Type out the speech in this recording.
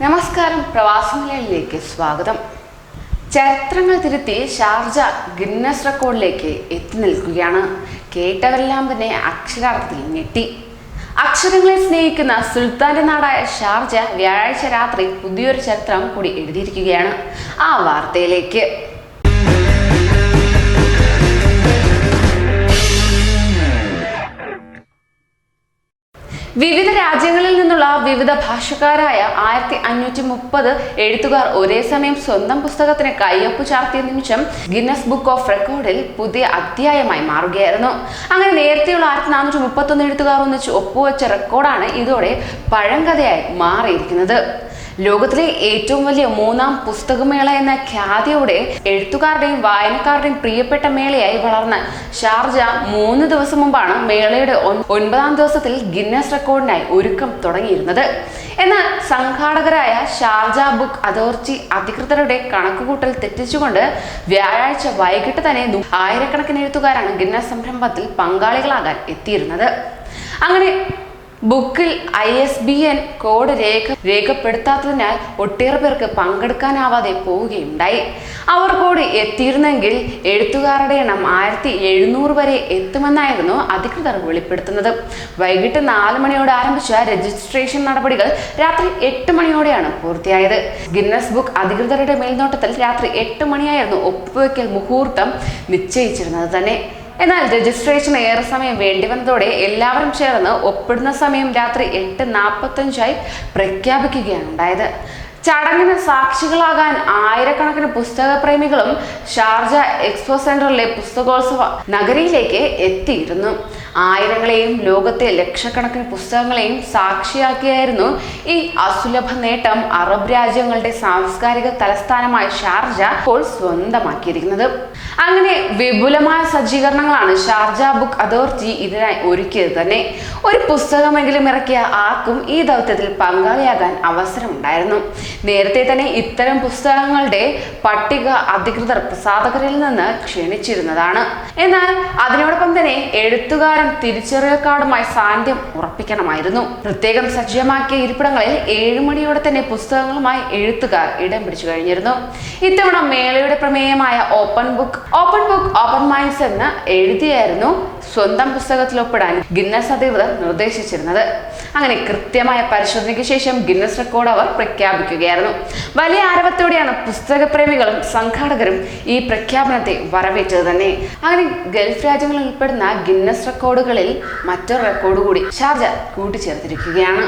നമസ്കാരം പ്രവാസമലയിലേക്ക് സ്വാഗതം. ചരിത്രങ്ങൾ തിരുത്തി ഷാർജ ഗിന്നസ് റെക്കോർഡിലേക്ക് എത്തി നിൽക്കുകയാണ്. കേട്ടവരെല്ലാം തന്നെ അക്ഷരാർത്ഥത്തിൽ ഞെട്ടി. അക്ഷരങ്ങളെ സ്നേഹിക്കുന്ന സുൽത്താന്റെ നാടായ ഷാർജ വ്യാഴാഴ്ച രാത്രി പുതിയൊരു ചരിത്രം കൂടി എഴുതിയിരിക്കുകയാണ്. ആ വാർത്തയിലേക്ക്. വിവിധ രാജ്യങ്ങളിൽ നിന്നുള്ള വിവിധ ഭാഷക്കാരായ ആയിരത്തി അഞ്ഞൂറ്റി മുപ്പത് എഴുത്തുകാർ ഒരേ സമയം സ്വന്തം പുസ്തകത്തിന് കയ്യൊപ്പ് ചാർത്തിയ നിമിഷം ഗിന്നസ് ബുക്ക് ഓഫ് റെക്കോർഡിൽ പുതിയ അധ്യായമായി മാറുകയായിരുന്നു. അങ്ങനെ നേരത്തെയുള്ള ആയിരത്തി നാനൂറ്റി മുപ്പത്തൊന്ന് എഴുത്തുകാർ ഒന്നിച്ച് ഒപ്പുവെച്ച റെക്കോർഡാണ് ഇതോടെ പഴങ്കഥയായി മാറിയിരിക്കുന്നത്. ലോകത്തിലെ ഏറ്റവും വലിയ മൂന്നാം പുസ്തകമേള എന്ന ഖ്യാതിയോടെ എഴുത്തുകാരുടെയും വായനക്കാരുടെയും പ്രിയപ്പെട്ട മേളയായി വളർന്ന ഷാർജ മൂന്ന് ദിവസം മുമ്പാണ് മേളയുടെ ഒൻ- ഒൻപതാം ദിവസത്തിൽ ഗിന്നസ് റെക്കോർഡിനായി ഒരുക്കം തുടങ്ങിയിരുന്നത്. എന്നാൽ സംഘാടകരായ ഷാർജ ബുക്ക് അതോറിറ്റി അധികൃതരുടെ കണക്കുകൂട്ടൽ തെറ്റിച്ചുകൊണ്ട് വ്യാഴാഴ്ച വൈകിട്ട് തന്നെ ആയിരക്കണക്കിന് എഴുത്തുകാരാണ് ഗിന്നസ് സംരംഭത്തിൽ പങ്കാളികളാകാൻ എത്തിയിരുന്നത്. അങ്ങനെ ബുക്കിൽ I S B N code രേഖ രേഖപ്പെടുത്താത്തതിനാൽ ഒട്ടേറെ പേർക്ക് പങ്കെടുക്കാനാവാതെ പോവുകയുണ്ടായി. അവർ കൂടി എത്തിയിരുന്നെങ്കിൽ എഴുത്തുകാരുടെ എണ്ണം ആയിരത്തി എഴുന്നൂറ് വരെ എത്തുമെന്നായിരുന്നു അധികൃതർ വെളിപ്പെടുത്തുന്നത്. വൈകിട്ട് നാല് മണിയോടെ ആരംഭിച്ച രജിസ്ട്രേഷൻ നടപടികൾ രാത്രി എട്ട് മണിയോടെയാണ് പൂർത്തിയായത്. ഗിന്നസ് ബുക്ക് അധികൃതരുടെ മേൽനോട്ടത്തിൽ രാത്രി എട്ട് മണിയായിരുന്നു ഒപ്പുവെക്കൽ മുഹൂർത്തം നിശ്ചയിച്ചിരുന്നത് തന്നെ. എന്നാൽ രജിസ്ട്രേഷൻ ഏറെ സമയം വേണ്ടി വന്നതോടെ എല്ലാവരും ചേർന്ന് ഒപ്പിടുന്ന സമയം രാത്രി എട്ട് നാൽപ്പത്തഞ്ചായി പ്രഖ്യാപിക്കുകയാണ് ഉണ്ടായത്. ചടങ്ങിന് സാക്ഷികളാകാൻ ആയിരക്കണക്കിന് പുസ്തക പ്രേമികളും ഷാർജ എക്സ്പോ സെന്ററിലെ പുസ്തകോത്സവ നഗരിയിലേക്ക് എത്തിയിരുന്നു. ആയിരങ്ങളെയും ലോകത്തെ ലക്ഷക്കണക്കിന് പുസ്തകങ്ങളെയും സാക്ഷിയാക്കിയായിരുന്നു ഈ അസുലഭ നേട്ടം അറബ് രാജ്യങ്ങളുടെ സാംസ്കാരിക തലസ്ഥാനമായ ഷാർജ ഇപ്പോൾ സ്വന്തമാക്കിയിരിക്കുന്നത്. അങ്ങനെ വിപുലമായ സജ്ജീകരണങ്ങളാണ് ഷാർജ ബുക്ക് അതോറിറ്റി ഇതിനായി ഒരുക്കിയത് തന്നെ. ഒരു പുസ്തകമെങ്കിലും ഇറക്കിയ ആർക്കും ഈ ദൗത്യത്തിൽ പങ്കാളിയാകാൻ അവസരമുണ്ടായിരുന്നു. നേരത്തെ തന്നെ ഇത്തരം പുസ്തകങ്ങളുടെ പട്ടിക അധികൃതർ പ്രസാധകരിൽ നിന്ന് ക്ഷണിച്ചിരുന്നതാണ്. എന്നാൽ അതിനോടൊപ്പം തന്നെ എഴുത്തുകാരൻ തിരിച്ചറിയൽ കാർഡുമായി സാന്നിധ്യം ഉറപ്പിക്കണമായിരുന്നു. പ്രത്യേകം സജ്ജമാക്കിയ ഇരിപ്പിടങ്ങളിൽ ഏഴുമണിയോടെ തന്നെ പുസ്തകങ്ങളുമായി എഴുത്തുകാർ ഇടം പിടിച്ചു കഴിഞ്ഞിരുന്നു. ഇത്തവണ മേളയുടെ പ്രമേയമായ open book open book open minds എന്ന് എഴുതിയായിരുന്നു സ്വന്തം പുസ്തകത്തിൽ ഒപ്പിടാൻ ഗിന്നസ് അധികൃതർ നിർദ്ദേശിച്ചിരുന്നത്. അങ്ങനെ കൃത്യമായ പരിശോധനയ്ക്ക് ശേഷം ഗിന്നസ് റെക്കോർഡ് അവർ പ്രഖ്യാപിക്കുകയായിരുന്നു. വലിയ ആരവത്തോടെയാണ് പുസ്തകപ്രേമികളും സംഘാടകരും ഈ പ്രഖ്യാപനത്തെ വരവേറ്റത് തന്നെ. അങ്ങനെ ഗൾഫ് രാജ്യങ്ങളിൽ ഉൾപ്പെടുന്ന ഗിന്നസ് റെക്കോർഡുകളിൽ മറ്റൊരു റെക്കോർഡ് കൂടി ഷാർജ കൂട്ടിച്ചേർത്തിരിക്കുകയാണ്.